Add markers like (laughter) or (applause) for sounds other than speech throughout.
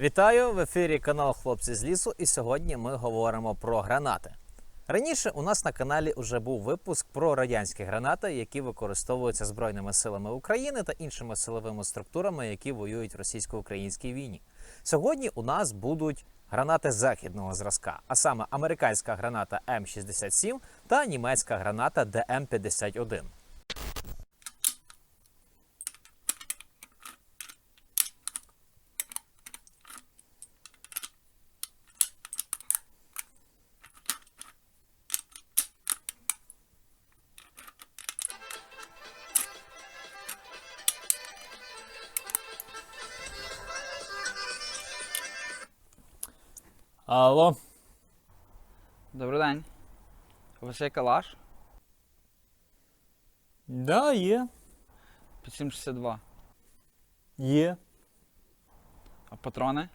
Вітаю в ефірі канал Хлопці з лісу, і сьогодні ми говоримо про гранати. Раніше у нас на каналі вже був випуск про радянські гранати, які використовуються Збройними силами України та іншими силовими структурами, які воюють в російсько-українській війні. Сьогодні у нас будуть гранати західного зразка, а саме американська граната М67 та німецька граната ДМ51. Алло, Добрий день. Вас є калаш? да, є. Під 762. Є. А патрони?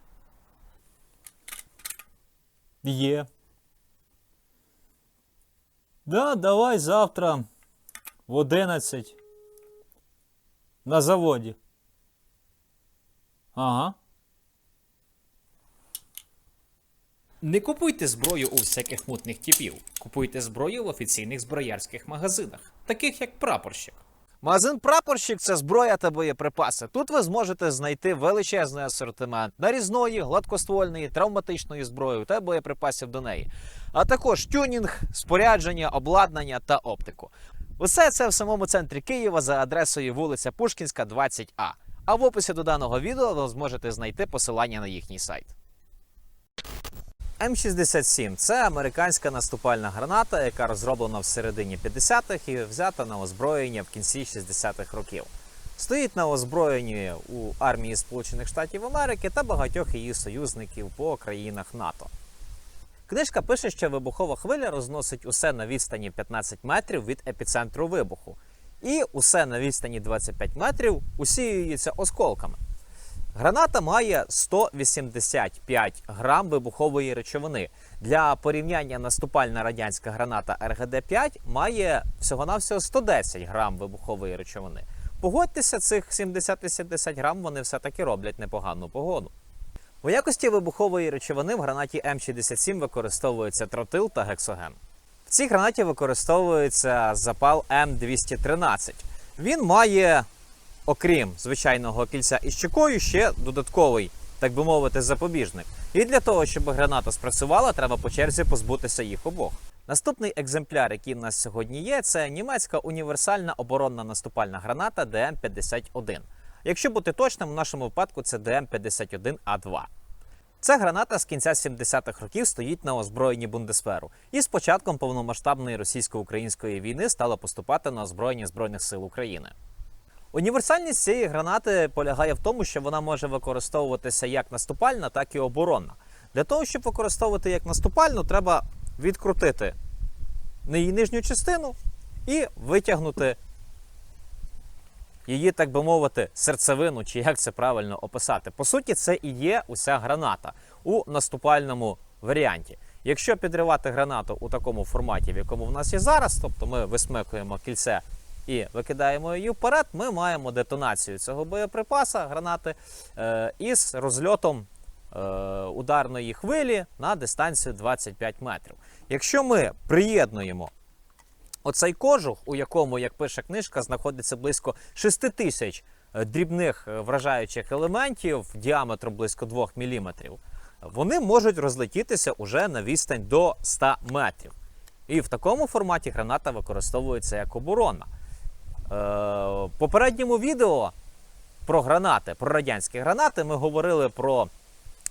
Є. Да, давай завтра в 11 на заводі. Ага. Не купуйте зброю у всяких мутних типів. Купуйте зброю в офіційних зброярських магазинах, таких як прапорщик. Магазин прапорщик це зброя та боєприпаси. Тут ви зможете знайти величезний асортимент нарізної, гладкоствольної, травматичної зброї та боєприпасів до неї, а також тюнінг, спорядження, обладнання та оптику. Усе це в самому центрі Києва за адресою вулиця Пушкінська, 20А. А в описі до даного відео ви зможете знайти посилання на їхній сайт. М67 це американська наступальна граната, яка розроблена в середині 50-х і взята на озброєння в кінці 60-х років. Стоїть на озброєнні у армії Сполучених Штатів Америки та багатьох її союзників по країнах НАТО. Книжка пише, що вибухова хвиля розносить усе на відстані 15 метрів від епіцентру вибуху, і усе на відстані 25 метрів усіюється осколками. Граната має 185 грам вибухової речовини. Для порівняння наступальна радянська граната РГД-5 має всього-навсього 110 грам вибухової речовини. Погодьтеся, цих 70-80 грам вони все-таки роблять непогану погоду. У якості вибухової речовини в гранаті М67 використовується тротил та гексоген. В цій гранаті використовується запал М213. Він має окрім звичайного кільця із чекою, ще додатковий, так би мовити, запобіжник. І для того, щоб граната спрацювала, треба по черзі позбутися їх обох. Наступний екземпляр, який в нас сьогодні є, це німецька універсальна оборонна наступальна граната ДМ-51. Якщо бути точним, в нашому випадку це ДМ-51А2. Ця граната з кінця 70-х років стоїть на озброєнні Бундесверу і з початком повномасштабної російсько-української війни стала поступати на озброєння Збройних сил України. Універсальність цієї гранати полягає в тому, що вона може використовуватися як наступальна, так і оборонна. Для того, щоб використовувати як наступальну, треба відкрутити її нижню частину і витягнути її, так би мовити, серцевину, чи як це правильно описати. По суті, це і є уся граната у наступальному варіанті. Якщо підривати гранату у такому форматі, в якому в нас є зараз, тобто ми висмикуємо кільце і викидаємо її вперед, ми маємо детонацію цього боєприпаса гранати е, із розльотом е, ударної хвилі на дистанцію 25 метрів. Якщо ми приєднуємо оцей кожух, у якому, як пише книжка, знаходиться близько 6 тисяч е, дрібних вражаючих елементів діаметром близько 2 мм, вони можуть розлетітися уже на відстань до 100 метрів. І в такому форматі граната використовується як оборонна. Е, в попередньому відео про гранати, про радянські гранати, ми говорили про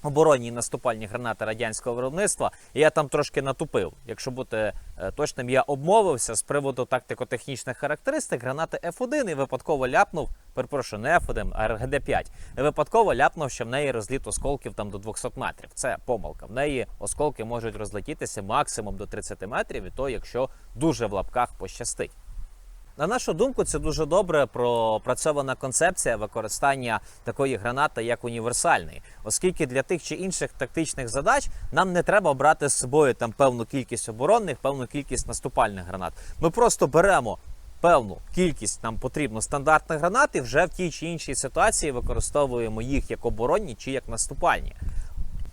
оборонні і наступальні гранати радянського виробництва. І я там трошки натупив. Якщо бути е, точним, я обмовився з приводу тактико-технічних характеристик гранати F1 і випадково ляпнув, перепрошую, не F1, а РГД-5. І випадково ляпнув, що в неї розліт осколків там до 200 метрів. Це помилка. В неї осколки можуть розлетітися максимум до 30 метрів, і то, якщо дуже в лапках пощастить. На нашу думку, це дуже добре пропрацьована концепція використання такої гранати як універсальної, оскільки для тих чи інших тактичних задач нам не треба брати з собою там певну кількість оборонних, певну кількість наступальних гранат. Ми просто беремо певну кількість нам потрібно стандартних гранат і вже в тій чи іншій ситуації використовуємо їх як оборонні чи як наступальні.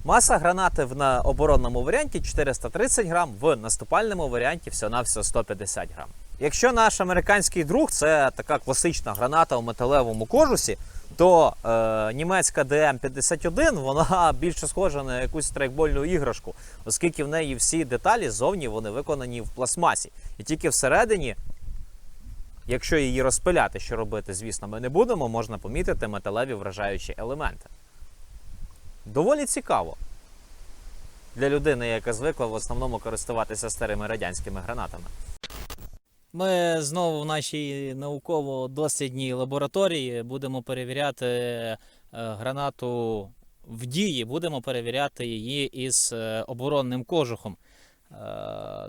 Маса гранати в оборонному варіанті 430 грам, в наступальному варіанті всього-навсього 150 грам. Якщо наш американський друг це така класична граната у металевому кожусі, то е, німецька ДМ-51 вона (laughs) більше схожа на якусь страйкбольну іграшку, оскільки в неї всі деталі зовні вони виконані в пластмасі. І тільки всередині, якщо її розпиляти, що робити, звісно, ми не будемо, можна помітити металеві вражаючі елементи. Доволі цікаво для людини, яка звикла в основному користуватися старими радянськими гранатами. Ми знову в нашій науково-дослідній лабораторії будемо перевіряти е, гранату в дії, будемо перевіряти її із е, оборонним кожухом. Е,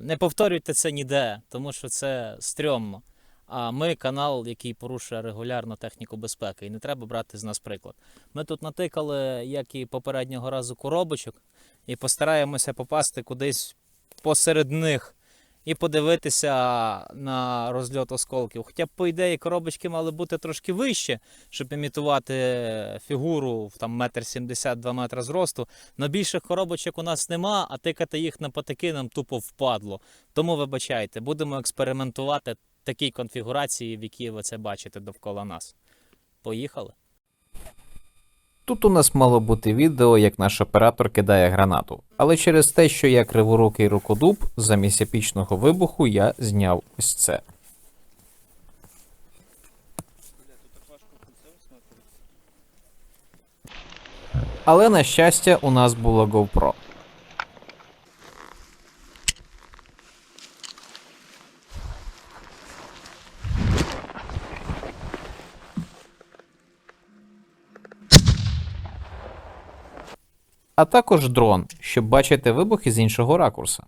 Не повторюйте це ніде, тому що це стрьомно. А ми канал, який порушує регулярно техніку безпеки, і не треба брати з нас приклад. Ми тут натикали, як і попереднього разу, коробочок, і постараємося попасти кудись посеред них і подивитися на розльот осколків. Хоча по ідеї, коробочки мали бути трошки вище, щоб імітувати фігуру в там метр сімдесят, два метра зросту. Но більших коробочок у нас нема, а тикати їх на патики нам тупо впадло. Тому вибачайте, будемо експериментувати в такій конфігурації, в якій ви це бачите довкола нас. Поїхали. Тут у нас мало бути відео, як наш оператор кидає гранату. Але через те, що я криворукий рукодуб, замість епічного вибуху я зняв ось це. Але на щастя, у нас було GoPro. А також дрон, щоб бачити вибухи з іншого ракурса.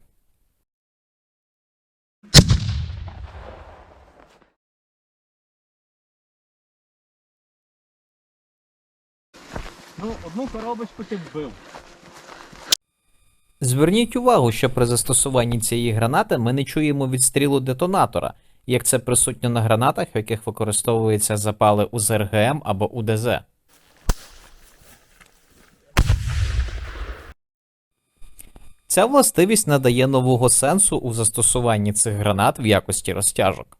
Ну, одну коробочку ти вбив. Зверніть увагу, що при застосуванні цієї гранати ми не чуємо відстрілу детонатора, як це присутньо на гранатах, в яких використовуються запали УЗРГМ або УДЗ. Ця властивість надає нового сенсу у застосуванні цих гранат в якості розтяжок.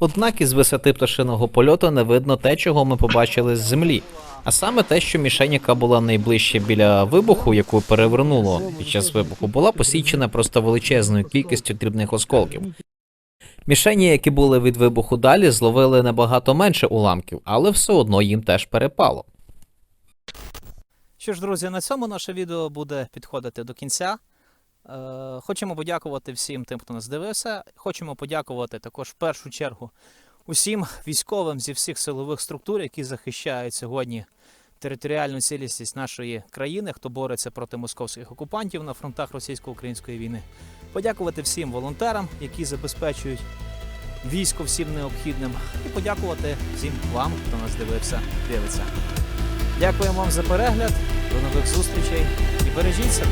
Однак із висоти пташиного польоту не видно те, чого ми побачили з землі, а саме те, що мішень, яка була найближче біля вибуху, яку перевернуло під час вибуху, була посічена просто величезною кількістю дрібних осколків. Мішені, які були від вибуху далі, зловили набагато менше уламків, але все одно їм теж перепало. Що ж, друзі, на цьому наше відео буде підходити до кінця. Е, Хочемо подякувати всім тим, хто нас дивився. Хочемо подякувати також в першу чергу усім військовим зі всіх силових структур, які захищають сьогодні територіальну цілісність нашої країни, хто бореться проти московських окупантів на фронтах російсько-української війни. Подякувати всім волонтерам, які забезпечують військо всім необхідним, і подякувати всім вам, хто нас дивився, дивиться. Дякуємо вам за перегляд. До нових зустрічей і бережіть себе.